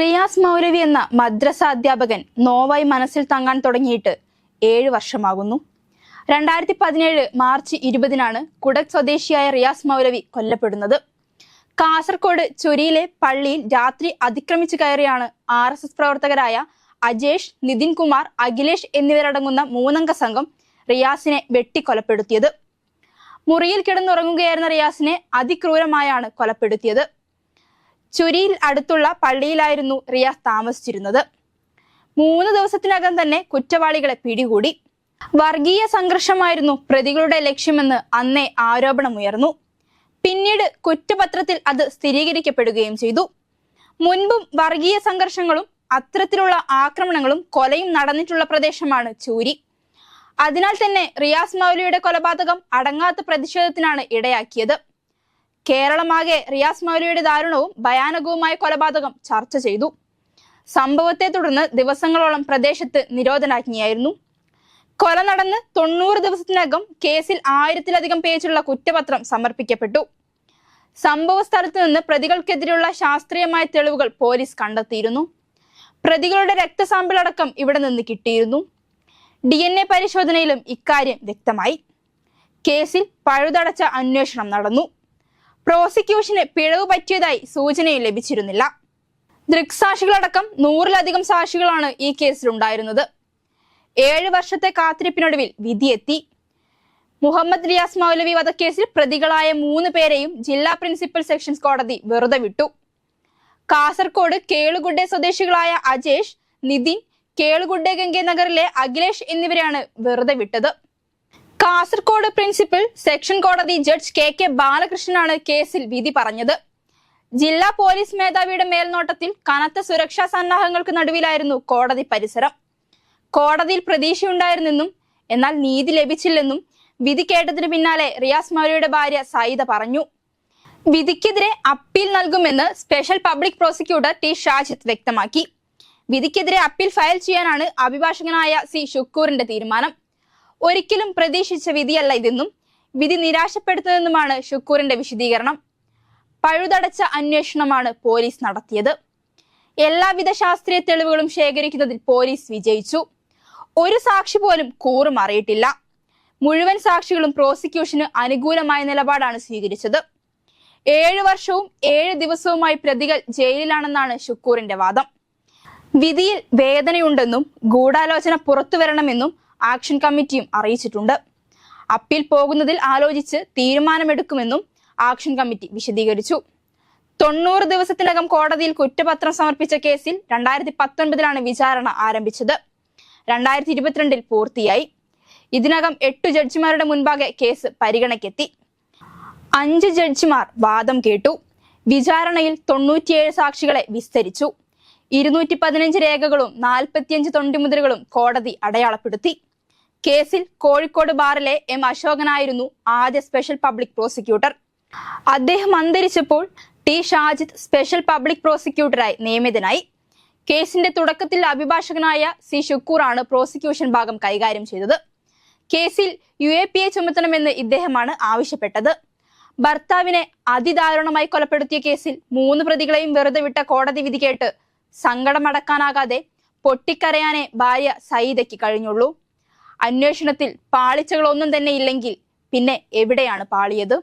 റിയാസ് മൗലവി എന്ന മദ്രസ അധ്യാപകൻ നോവായി മനസ്സിൽ തങ്ങാൻ തുടങ്ങിയിട്ട് ഏഴ് വർഷമാകുന്നു. രണ്ടായിരത്തി പതിനേഴ് മാർച്ച് ഇരുപതിനാണ് കുടക് സ്വദേശിയായ റിയാസ് മൗലവി കൊല്ലപ്പെടുന്നത്. കാസർകോട് ചൊരിയിലെ പള്ളിയിൽ രാത്രി അതിക്രമിച്ചു കയറിയാണ് ആർ എസ് എസ് പ്രവർത്തകരായ അജേഷ് നിതിൻ കുമാർ അഖിലേഷ് എന്നിവരടങ്ങുന്ന മൂന്നംഗ സംഘം റിയാസിനെ വെട്ടിക്കൊലപ്പെടുത്തിയത്. മുറിയിൽ കിടന്നുറങ്ങുകയായിരുന്ന റിയാസിനെ അതിക്രൂരമായാണ് കൊലപ്പെടുത്തിയത്. ചുരിയിൽ അടുത്തുള്ള പള്ളിയിലായിരുന്നു റിയാസ് താമസിച്ചിരുന്നത്. മൂന്ന് ദിവസത്തിനകം തന്നെ കുറ്റവാളികളെ പിടികൂടി. വർഗീയ സംഘർഷമായിരുന്നു പ്രതികളുടെ ലക്ഷ്യമെന്ന് അന്നേ ആരോപണമുയർന്നു. പിന്നീട് കുറ്റപത്രത്തിൽ അത് സ്ഥിരീകരിക്കപ്പെടുകയും ചെയ്തു. മുൻപും വർഗീയ സംഘർഷങ്ങളും അത്തരത്തിലുള്ള ആക്രമണങ്ങളും കൊലയും നടന്നിട്ടുള്ള പ്രദേശമാണ് ചൂരി. അതിനാൽ തന്നെ റിയാസ് മൗലിയുടെ കൊലപാതകം അടങ്ങാത്ത പ്രതിഷേധത്തിനാണ് ഇടയാക്കിയത്. കേരളമാകെ റിയാസ് മൗലിയുടെ ദാരുണവും ഭയാനകവുമായ കൊലപാതകം ചർച്ച ചെയ്തു. സംഭവത്തെ തുടർന്ന് ദിവസങ്ങളോളം പ്രദേശത്ത് നിരോധനാജ്ഞയായിരുന്നു. കൊല നടന്ന് തൊണ്ണൂറ് ദിവസത്തിനകം കേസിൽ ആയിരത്തിലധികം പേജുള്ള കുറ്റപത്രം സമർപ്പിക്കപ്പെട്ടു. സംഭവ സ്ഥലത്ത് നിന്ന് പ്രതികൾക്കെതിരെയുള്ള ശാസ്ത്രീയമായ തെളിവുകൾ പോലീസ് കണ്ടെത്തിയിരുന്നു. പ്രതികളുടെ രക്തസാമ്പിൾ അടക്കം ഇവിടെ നിന്ന് കിട്ടിയിരുന്നു. ഡി എൻ എ പരിശോധനയിലും ഇക്കാര്യം വ്യക്തമായി. കേസിൽ പഴുതടച്ച അന്വേഷണം നടന്നു. പ്രോസിക്യൂഷന് പിഴവ് പറ്റിയതായി സൂചനയും ലഭിച്ചിരുന്നില്ല. ദൃക്സാക്ഷികളടക്കം നൂറിലധികം സാക്ഷികളാണ് ഈ കേസിലുണ്ടായിരുന്നത്. ഏഴ് വർഷത്തെ കാത്തിരിപ്പിനൊടുവിൽ വിധിയെത്തി. മുഹമ്മദ് റിയാസ് മൗലവി വധക്കേസിൽ പ്രതികളായ മൂന്ന് പേരെയും ജില്ലാ പ്രിൻസിപ്പൽ സെക്ഷൻസ് കോടതി വെറുതെ വിട്ടു. കാസർകോട് കേളുഗുഡെ സ്വദേശികളായ അജേഷ് നിതിൻ കേളുഗുഡെ ഗംഗെ നഗറിലെ അഖിലേഷ് എന്നിവരെയാണ് വെറുതെ വിട്ടത്. കാസർകോട് പ്രിൻസിപ്പൽ സെക്ഷൻ കോടതി ജഡ്ജ് കെ കെ ബാലകൃഷ്ണനാണ് കേസിൽ വിധി പറഞ്ഞത്. ജില്ലാ പോലീസ് മേധാവിയുടെ മേൽനോട്ടത്തിൽ കനത്ത സുരക്ഷാ സന്നാഹങ്ങൾക്ക് നടുവിലായിരുന്നു കോടതി പരിസരം. കോടതിയിൽ പ്രതീക്ഷയുണ്ടായിരുന്നെന്നും എന്നാൽ നീതി ലഭിച്ചില്ലെന്നും വിധി കേട്ടതിന് പിന്നാലെ റിയാസ് മൗലിയുടെ ഭാര്യ സയിദ പറഞ്ഞു. വിധിക്കെതിരെ അപ്പീൽ നൽകുമെന്ന് special public prosecutor T Shajith വ്യക്തമാക്കി. വിധിക്കെതിരെ അപ്പീൽ ഫയൽ ചെയ്യാനാണ് അഭിഭാഷകനായ സി ഷുക്കൂറിന്റെ തീരുമാനം. ഒരിക്കലും പ്രതീക്ഷിച്ച വിധിയല്ല ഇതെന്നും വിധി നിരാശപ്പെടുത്തുന്നതെന്നുമാണ് ഷുക്കൂറിന്റെ വിശദീകരണം. പഴുതടച്ച അന്വേഷണമാണ് പോലീസ് നടത്തിയത്. എല്ലാവിധ ശാസ്ത്രീയ തെളിവുകളും ശേഖരിക്കുന്നതിൽ പോലീസ് വിജയിച്ചു. ഒരു സാക്ഷി പോലും കൂറും അറിയിട്ടില്ല. മുഴുവൻ സാക്ഷികളും പ്രോസിക്യൂഷന് അനുകൂലമായ നിലപാടാണ് സ്വീകരിച്ചത്. ഏഴ് വർഷവും ഏഴ് ദിവസവുമായി പ്രതികൾ ജയിലിലാണെന്നാണ് ഷുക്കൂറിന്റെ വാദം. വിധിയിൽ വേദനയുണ്ടെന്നും ഗൂഢാലോചന പുറത്തുവരണമെന്നും ആക്ഷൻ കമ്മിറ്റിയും അറിയിച്ചിട്ടുണ്ട്. അപ്പീൽ പോകുന്നതിൽ ആലോചിച്ച് തീരുമാനമെടുക്കുമെന്നും ആക്ഷൻ കമ്മിറ്റി വിശദീകരിച്ചു. തൊണ്ണൂറ് ദിവസത്തിനകം കോടതിയിൽ കുറ്റപത്രം സമർപ്പിച്ച കേസിൽ രണ്ടായിരത്തി പത്തൊൻപതിലാണ് വിചാരണ ആരംഭിച്ചത്. രണ്ടായിരത്തി ഇരുപത്തിരണ്ടിൽ പൂർത്തിയായി. ഇതിനകം എട്ടു ജഡ്ജിമാരുടെ മുൻപാകെ കേസ് പരിഗണയ്ക്കെത്തി. അഞ്ച് ജഡ്ജിമാർ വാദം കേട്ടു. വിചാരണയിൽ തൊണ്ണൂറ്റിയേഴ് സാക്ഷികളെ വിസ്തരിച്ചു. ഇരുന്നൂറ്റി പതിനഞ്ച് രേഖകളും നാൽപ്പത്തിയഞ്ച് തൊണ്ടിമുദ്രകളും കോടതി അടയാളപ്പെടുത്തി. കേസിൽ കോഴിക്കോട് ബാറിലെ എം അശോകനായിരുന്നു ആദ്യ സ്പെഷ്യൽ പബ്ലിക് പ്രോസിക്യൂട്ടർ അദ്ദേഹം അന്തരിച്ചപ്പോൾ ടി ഷാജിദ് സ്പെഷ്യൽ പബ്ലിക് പ്രോസിക്യൂട്ടറായി നിയമിതനായി. കേസിന്റെ തുടക്കത്തിൽ അഭിഭാഷകനായ സി ഷുക്കൂറാണ് പ്രോസിക്യൂഷൻ ഭാഗം കൈകാര്യം ചെയ്തത്. കേസിൽ യു എ പി എ ചുമത്തണമെന്ന് ഇദ്ദേഹമാണ് ആവശ്യപ്പെട്ടത്. ഭർത്താവിനെ അതിദാരുണമായി കൊലപ്പെടുത്തിയ കേസിൽ മൂന്ന് പ്രതികളെയും വെറുതെ വിട്ട കോടതി വിധി കേട്ട് സങ്കടമടക്കാനാകാതെ പൊട്ടിക്കരയാനേ ഭാര്യ സയ്യിദയ്ക്ക് കഴിഞ്ഞുള്ളൂ. അന്വേഷണത്തിൽ പാളിച്ചകളൊന്നും തന്നെ ഇല്ലെങ്കിൽ പിന്നെ എവിടെയാണ് പാളിയത്?